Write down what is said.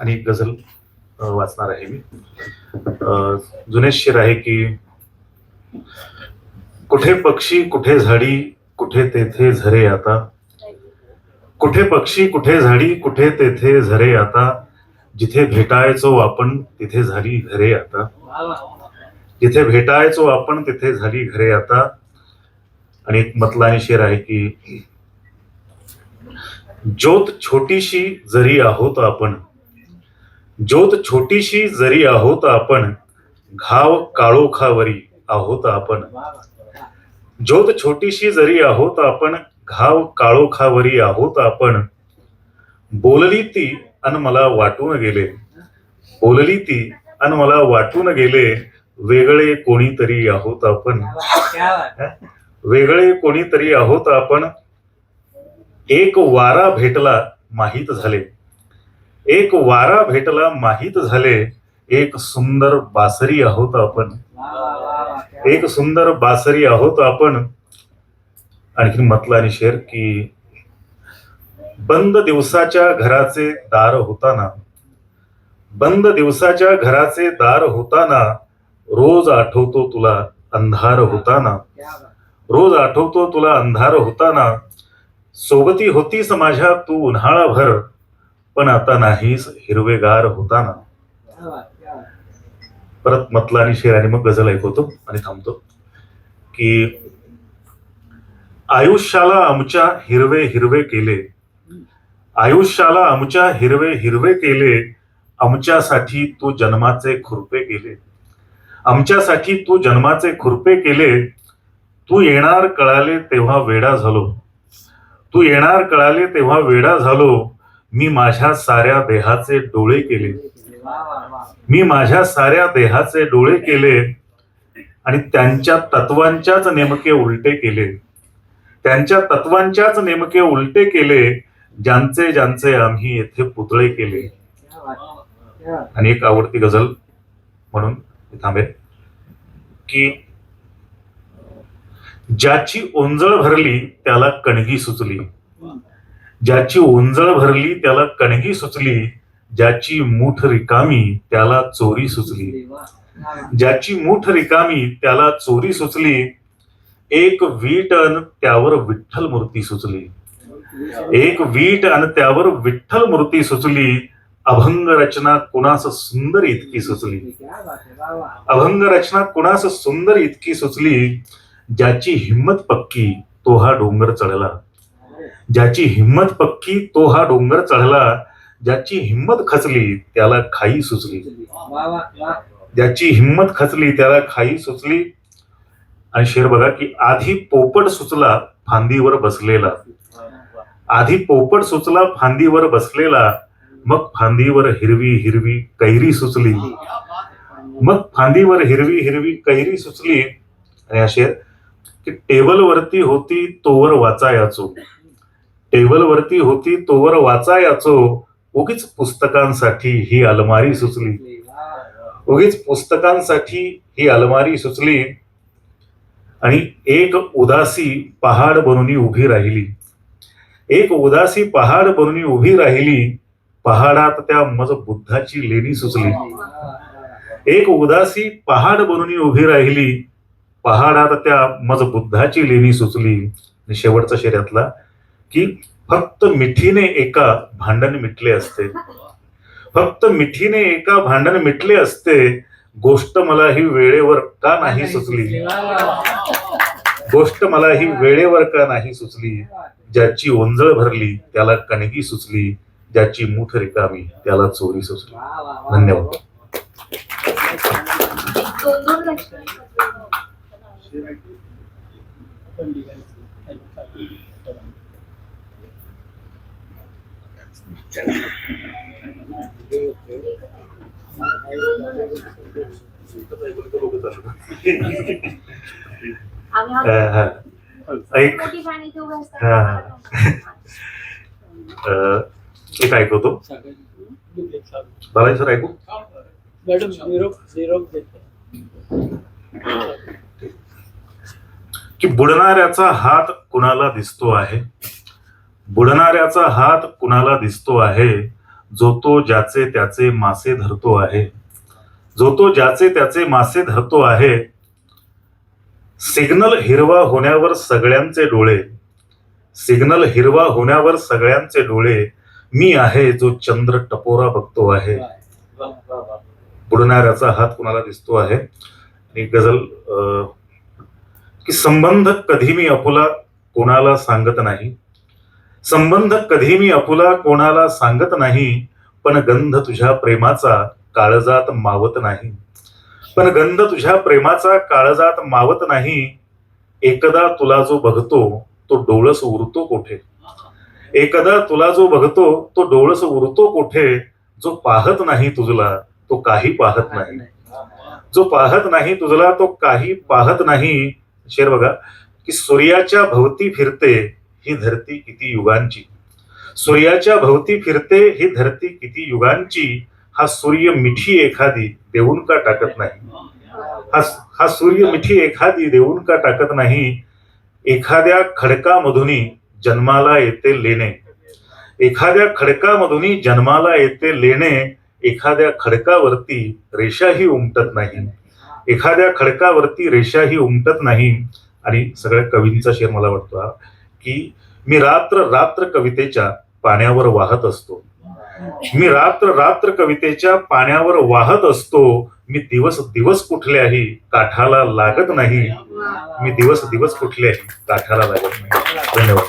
आणि एक गझल वाचणार आहे मी. जुने शिर आहे की कुठे पक्षी कुठे झाडी कुठे तेथे झरे आता. कुठे पक्षी कुठे झाडी कुठे तेथे झरे आता. जिथे भेटायचो आपण तिथे झाली घरे आता. जिथे भेटायचो आपण तिथे झाली घरे आता. आणि एक मतलाने शेर आहे की ज्योत छोटीशी जरी आहोत आपण ज्योत छोटीशी जरी आहोत आपण घाव काळोखावरी आहोत आपण. ज्योत छोटीशी जरी आहोत आपण घाव काळोखावरी आहोत आपण. बोलली ती अन मला वाटून गेले. बोलली ती अन मला वाटून गेले वेगळे कोणीतरी आहोत आपण. वेगळे कोणीतरी आहोत आपण. एक वारा भेटला माहीत झाले. एक वारा भेटला माहीत झाले एक सुंदर बासरी आहोत आपण. एक सुंदर बासरी आहोत आपण. आणखी म्हटलं आणि शेर की बंद दिवसाच्या घराचे दार होताना बंद दिवसाच्या घराचे दार होताना रोज आठवतो तुला अंधार होताना. रोज आठवतो तुला अंधार होताना. सोबती होतीस माझ्या तू उन्हाळाभर पण आता नाहीस हिरवेगार होताना. परत मतला आणि शेर आणि मग गझल ऐकवतो आणि थांबतो. की आयुष्याला आमच्या हिरवे हिरवे केले. आयुष्याला आमच्या हिरवे हिरवे केले. आमच्यासाठी तू जन्माचे खुरपे केले. आमच्यासाठी तू जन्माचे खुरपे केले. तू येणार कळाले तेव्हा वेडा झालो. तू येणार कळाले तेव्हा वेडा झालो. मी माझ्या साऱ्या देहाचे डोळे केले. मी माझ्या साऱ्या देहाचे डोळे केले आणि त्यांच्या तत्वांच्याच नेमके उलटे केले. त्यांच्या तत्वांच्याच नेमके उलटे केले ज्यांचे ज्यांचे आम्ही येथे पुतळे केले. आणि एक आवडती गझल म्हणून थांबे की ज्याची ओंजळ भरली त्याला कणगी सुचली. ज्याची ओंजळ भरली त्याला कणगी सुचली ज्याची मूठ रिकामी त्याला चोरी सुचली. ज्याची मूठ रिकामी त्याला चोरी सुचली एक वीट अन त्यावर विठ्ठल मूर्ती सुचली. एक वीट अन त्यावर विठ्ठल मूर्ती सुचली अभंग रचना कुणास सुंदर इतकी सुचली. अभंग रचना कुणास सुंदर इतकी सुचली ज्याची हिंमत पक्की तो हा डोंगर चढला. ज्याची हिंमत पक्की तो हा डोंगर चढला ज्याची हिंमत खचली त्याला खाई सुचली. ज्याची हिंमत खचली त्याला खाई सुचली. आणि शेर बघा की आधी पोपट सुचला फांदीवर बसलेला. आधी पोपट सुचला फांदीवर बसलेला. मग फांदीवर हिरवी हिरवी कैरी सुचली. मग फांदीवर हिरवी हिरवी कैरी सुचली. आणि असे की टेबल वरती होती तोवर वाचायाचो. टेबल वरती होती तोवर वाचायचो. उगीच पुस्तकांसाठी ही अलमारी सुचली. उगीच पुस्तकांसाठी ही अलमारी सुचली. आणि एक उदासी पहाड बनून उभी राहिली. एक उदासी पहाड बनून उभी राहिली. पहाडात त्या मज बुद्धाची लेणी सुचली. एक उदासी पहाड बनून उभी राहिली. पहाडात त्या मज बुद्धाची लेणी सुचली. शेवटचा शर्यातला की फक्त मिठीने एका भांडण मिटले असते. फक्त मिठीने एका भांडण मिटले असते गोष्ट मला ही वेळेवर का नाही सुचली? गोष्ट मला ही वेळेवर का नाही सुचली? ज्याची ओंजळ भरली त्याला कणगी सुचली ज्याची मूठ रिकामी त्याला चोरी सुचली. धन्यवाद. दोन दोन लक्ष्मी आम्ही हा, आहोत. हा. एक. हा. एक ऐकवतो. बालाजी सर ऐकू? मॅडम निरोप निरोप देते की बुडणाऱ्याचा हात कुणाला दिसतो आहे? बुडणाऱ्याचा हात कुणाला दिसतो आहे? जो तो ज्याचे त्याचे मासे धरतो आहे. जो तो ज्याचे त्याचे मासे धरतो आहे सिग्नल हिरवा होण्यावर सगळ्यांचे डोळे. सिग्नल हिरवा होण्यावर सगळ्यांचे डोळे. मी आहे जो चंद्र टपोरा बघतो आहे. बुडणाऱ्याचा हात कुणाला दिसतो आहे? आणि गझल की संबंध कधी मी अपुला कोणाला सांगत नाही. संबंध कधी मी अपुला कोणाला सांगत नाही पण गंध तुझ्या प्रेमाचा काळजात मावत नाही. पण गंध तुझ्या प्रेमाचा काळजात मावत नाही एकदा तुला जो बघतो तो डोळस उरतो कोठे? एकदा तुला जो बघतो तो डोळस उरतो कोठे? जो पाहत नाही तुझला तो काही पाहत नाही. जो पाहत नाही तुझला तो काही पाहत नाही. शेर बघा की सूर्याच्या भोवती फिरते ही धरती किती युगांची? सूर्याच्या भोवती फिरते ही धरती किती युगांची? हा सूर्य मिठी एखादी देऊन का टाकत नाही? हा हा सूर्य मिठी एखादी देऊन का टाकत नाही? एखाद्या खडकामधूनही जन्माला येते लेणे. एखाद्या खडकामधूनही जन्माला येते लेणे एखाद्या खडकावरती रेषाही उमटत नाही. एखाद्या खडकावरती रेषाही उमटत नाही. आणि सगळ्या कवींचा शेर मला वाटतो हा. की मी रात्र रात्र कवितेच्या पाण्यावर वाहत असतो. मी रात्र रात्र कवितेच्या पाण्यावर वाहत असतो. मी दिवस दिवस कुठल्याही काठाला लागत नाही. मी दिवस दिवस कुठल्याही काठाला लागत नाही. धन्यवाद.